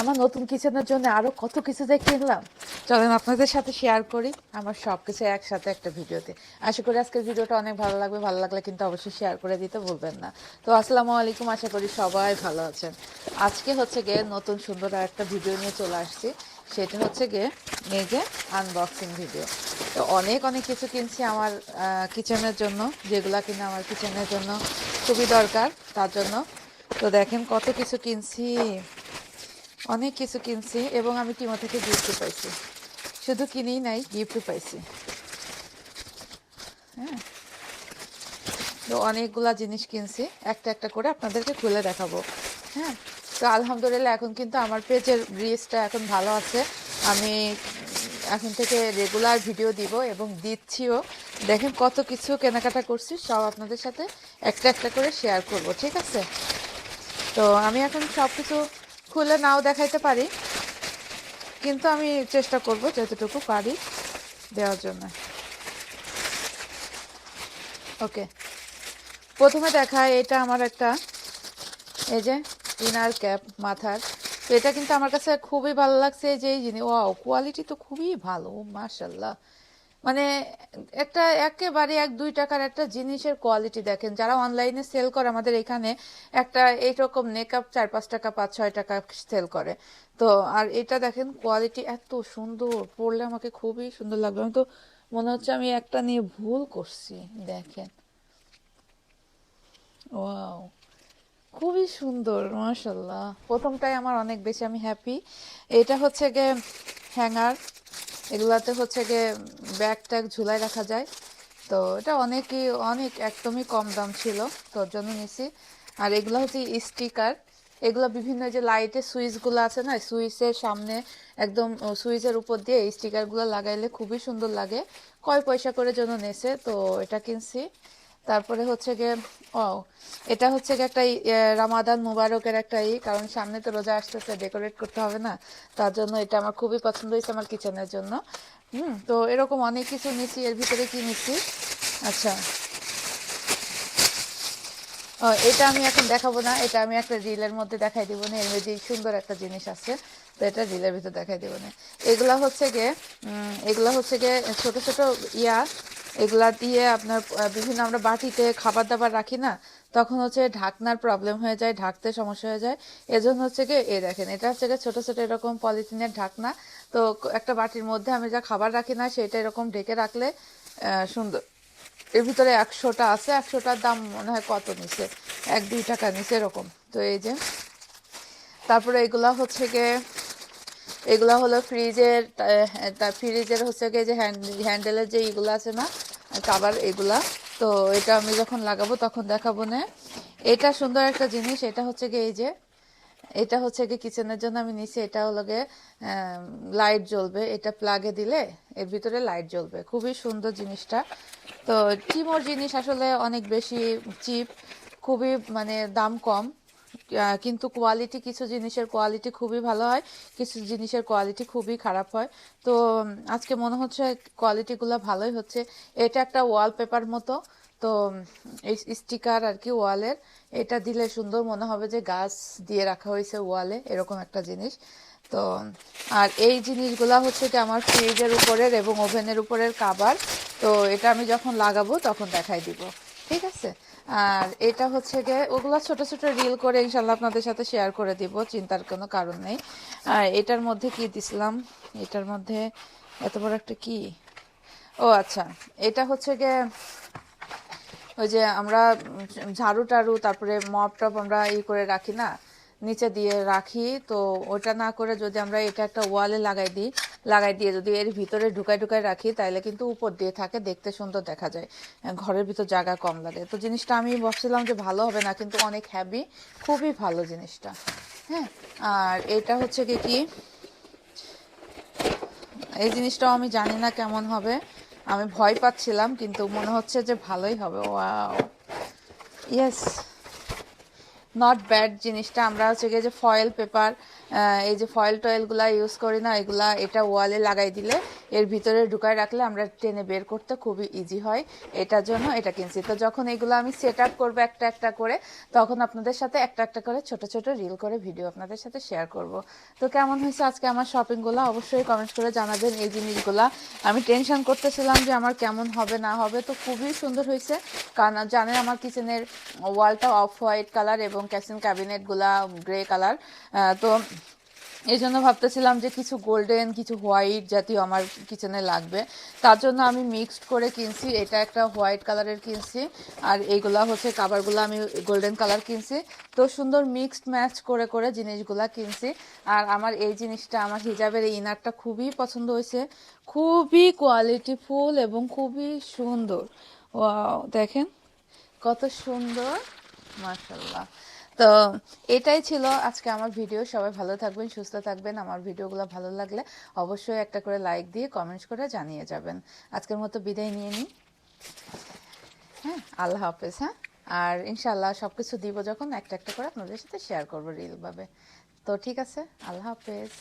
আমার নতুন কিচেনের জন্য আরও কত কিছু যে কিনলাম। চলেন আপনাদের সাথে শেয়ার করি আমার সব কিছু একসাথে একটা ভিডিওতে। আশা করি আজকের ভিডিওটা অনেক ভালো লাগবে। ভালো লাগলে কিন্তু অবশ্যই শেয়ার করে দিতে ভুলবেন না। তো আসসালামু আলাইকুম, আশা করি সবাই ভালো আছেন। আজকে হচ্ছে গিয়ে নতুন সুন্দর একটা ভিডিও নিয়ে চলে আসছি। সেটা হচ্ছে গিয়ে যে আনবক্সিং ভিডিও তো অনেক অনেক কিছু কিনছি আমার কিচেনের জন্য। যেগুলা কিনা আমার কিচেনের জন্য খুবই দরকার, তার জন্য। তো দেখেন কত কিছু কিনছি। অনেক কিছু কিনছি এবং আমি টিমো থেকে গিফটও পাইছি। শুধু কিনেই নাই গিফটও পাইছি। হ্যাঁ। তো অনেকগুলা জিনিস কিনছি, একটা একটা করে আপনাদেরকে খুলে দেখাবো। হ্যাঁ। তো আলহামদুলিল্লাহ এখন কিন্তু আমার পেজের রিচটা এখন ভালো আছে। আমি এখন থেকে রেগুলার ভিডিও দিব এবং দিচ্ছিও। দেখেন কত কিছু কেনাকাটা করছি, সব আপনাদের সাথে একটা একটা করে শেয়ার করব, ঠিক আছে? তো আমি এখন সব কিছু খুলে নাও দেখাইতে পারি। কিন্তু আমি চেষ্টা করব যতটুকু পারি দেওয়ার জন্য। ওকে। প্রথমে দেখায় এটা আমার একটা, এই যে ইনার ক্যাপ মাথার। তো এটা কিন্তু আমার কাছে খুবই ভালো লাগছে যে এই জিনিস, ওয়াও কোয়ালিটি তো খুবই ভালো মার্শাল্লাহ মানে একটা একেবারে এক, দুই টাকার একটা জিনিসের কোয়ালিটি দেখেন। যারা অনলাইনে সেল করে, আমাদের এখানে একটা এইরকম মেকআপ চার, পাঁচ টাকা, পাঁচ, ছয় টাকা সেল করে। তো আর এটা দেখেন কোয়ালিটি এত সুন্দর, পড়লে আমাকে খুবই সুন্দর লাগবে। আমি তো মনে হচ্ছে আমি একটা নিয়ে ভুল করছি, দেখেন। ওয়াও খুবই সুন্দর মাশাল্লাহ প্রথমটাই আমার অনেক বেশি আমি হ্যাপি এটা হচ্ছে গিয়ে হ্যাঙ্গার এগুলাতে হচ্ছে গিয়ে ব্যাগ ট্যাগ ঝুলাই রাখা যায়। তো এটা অনেকই, অনেক একদমই কম দাম ছিল তোর জন্য নিয়েছি আর এগুলো হচ্ছে স্টিকার এগুলো বিভিন্ন যে লাইটের সুইচগুলো আছে না, সুইচের সামনে একদম সুইচের উপর দিয়ে স্টিকারগুলো লাগাইলে খুবই সুন্দর লাগে। কয় পয়সা করে জন্য নেছে, তো এটা কিনছি। তারপরে হচ্ছে গিয়ে ও এটা হচ্ছে গিয়ে একটা রামাদান মুবারকের একটা ই কারণ সামনে তো রোজা আসতেছে ডেকোরেট করতে হবে না তার জন্য এটা আমার খুবই পছন্দ হয়েছে আমার কিচেনের জন্য। হুম তো এরকম অনেক কিছু নিছি এর ভিতরে কি নিছি আচ্ছা। ও, এটা আমি এখন দেখাবো না এটা আমি একটা রিলের মধ্যে দেখাই দিব না এর মধ্যে সুন্দর একটা জিনিস আছে তো এটা রিলের ভিতরে দেখাই দিব না। এগুলা হচ্ছে গিয়ে এগুলা হচ্ছে গিয়ে ছোট ছোট ইয়া এগুলা দিয়ে আপনার বিভিন্ন আমরা বাটিতে খাবার দাবার রাখি না, তখন হচ্ছে ঢাকনার প্রবলেম হয়ে যায়, ঢাকতে সমস্যা হয়ে যায়। এজন্য হচ্ছে গিয়ে, এ দেখেন, এটা হচ্ছে গিয়ে ছোট ছোট এরকম পলিথিনের ঢাকনা। তো একটা বাটির মধ্যে আমি যা খাবার রাখি না, সেটা এরকম ঢেকে রাখলে সুন্দর। এর ভিতরে একশোটা আছে, একশোটার দাম মনে হয় কত নিছে? এক, দুই টাকা নিছে এরকম। তো এই যে, তারপরে এগুলা হচ্ছে গিয়ে এগুলা হলো ফ্রিজের তার ফ্রিজের হচ্ছে গিয়ে যে হ্যান্ডেলের যে এগুলো আছে না কাবার এগুলা, তো এটা আমি যখন লাগাবো তখন দেখাবো না। এটা সুন্দর একটা জিনিস, এটা হচ্ছে গিয়ে এই যে, এটা হচ্ছে গিয়ে কিচেনের জন্য আমি নিছি, এটা হলো গিয়ে লাইট জ্বলবে, এটা প্লাগে দিলে এর ভিতরে লাইট জ্বলবে, খুবই সুন্দর জিনিসটা। তো টিমোর জিনিস আসলে অনেক বেশি চিপ, খুবই মানে দাম কম কিন্তু কোয়ালিটি কিছু জিনিসের কোয়ালিটি খুবই ভালো হয়, কিছু জিনিসের কোয়ালিটি খুবই খারাপ হয়। তো আজকে মনে হচ্ছে কোয়ালিটিগুলো ভালোই হচ্ছে। এটা একটা ওয়ালপেপার মতো, তো এই স্টিকার আর কি ওয়ালের এটা দিলে সুন্দর মনে হবে যে গাছ দিয়ে রাখা হয়েছে ওয়ালে এরকম একটা জিনিস। তো, আর এই জিনিসগুলা হচ্ছে কি আমার ফ্রিজের উপরের এবং ওভেনের উপরের কাবার তো এটা আমি যখন লাগাবো তখন দেখাই দিব। ঠিক আছে? আর এটা হচ্ছে গিয়ে ওগুলা ছোট ছোট রিল করে ইনশাল্লাহ আপনাদের সাথে শেয়ার করে দিব, চিন্তার কোনো কারণ নেই। আর এটার মধ্যে কি দিছিলাম? এটার মধ্যে এত বড় একটা কি? ও আচ্ছা এটা হচ্ছে গিয়ে ওই যে আমরা ঝাড়ু টাড়ু, তারপরে মপ টপ আমরা ই করে রাখি না? নিচে দিয়ে রাখি। তো ওটা না করে যদি আমরা এটা একটা ওয়ালে লাগাই দিই, লাগাই দিয়ে যদি এর ভিতরে ঢুকাই ঢুকাই রাখি তাহলে কিন্তু উপর দিয়ে থাকে, দেখতে সুন্দর দেখা যায়। ঘরের ভিতর জায়গা কম লাগে। তো জিনিসটা আমি ভাবছিলাম যে ভালো হবে না, কিন্তু অনেক হ্যাভি খুবই ভালো জিনিসটা। হ্যাঁ আর এটা হচ্ছে কি কি? এই জিনিসটাও আমি জানি না কেমন হবে। আমি ভয় পাচ্ছিলাম, কিন্তু মনে হচ্ছে যে ভালোই হবে। ওয়াও। ইয়েস নট ব্যাড জিনিসটা। আমরা হচ্ছে গিয়ে যে ফয়েল পেপার এই যে ফয়েল টয়েলগুলা ইউজ করি না, এগুলা এটা ওয়ালে লাগাই দিলে এর ভিতরে ঢুকায় রাখলে আমরা টেনে বের করতে খুবই ইজি হয়। এটার জন্য এটা কিনছি। তো যখন এগুলো আমি সেট আপ করব একটা একটা করে, তখন আপনাদের সাথে একটা একটা করে ছোট ছোট রিল করে ভিডিও আপনাদের সাথে শেয়ার করব। তো কেমন হয়েছে আজকে আমার শপিংগুলো অবশ্যই কমেন্ট করে জানাবেন এই জিনিসগুলা। আমি টেনশন করতেছিলাম যে আমার কেমন হবে, না হবে। তো খুবই সুন্দর হয়েছে। কারণ জানেন আমার কিচেনের ওয়ালটা অফ হোয়াইট কালার এবং ক্যাসিন ক্যাবিনেটগুলা গ্রে কালার তো এই জন্য ভাবতেছিলাম যে কিছু গোল্ডেন কিছু হোয়াইট জাতীয় আমার কিচেনে লাগবে। তার জন্য আমি মিক্সড করে কিনছি। এটা একটা হোয়াইট কালারের কিনছি। আর এইগুলা হচ্ছে কাবারগুলো আমি গোল্ডেন কালার কিনছি। তো সুন্দর মিক্সড ম্যাচ করে করে জিনিসগুলা কিনছি। আর আমার এই জিনিসটা, আমার হিজাবের এই ইনারটা খুবই পছন্দ হয়েছে। খুবই কোয়ালিটিফুল এবং খুবই সুন্দর। দেখেন কত সুন্দর মার্শাল্লাহ তো এটাই ছিল আজকে আমার ভিডিও সবাই ভালো থাকবেন, সুস্থ থাকবেন। আমার ভিডিওগুলো ভালো লাগলে অবশ্যই একটা করে লাইক দিয়ে কমেন্টস করে জানিয়ে যাবেন। আজকের মতো বিদায় নিয়ে নিই। হ্যাঁ আল্লাহ হাফেজ হ্যাঁ? আর ইনশাল্লাহ সব কিছু দিব যখন একটা একটা করে আপনাদের সাথে শেয়ার করব রিলভাবে তো ঠিক আছে, আল্লাহ হাফেজ।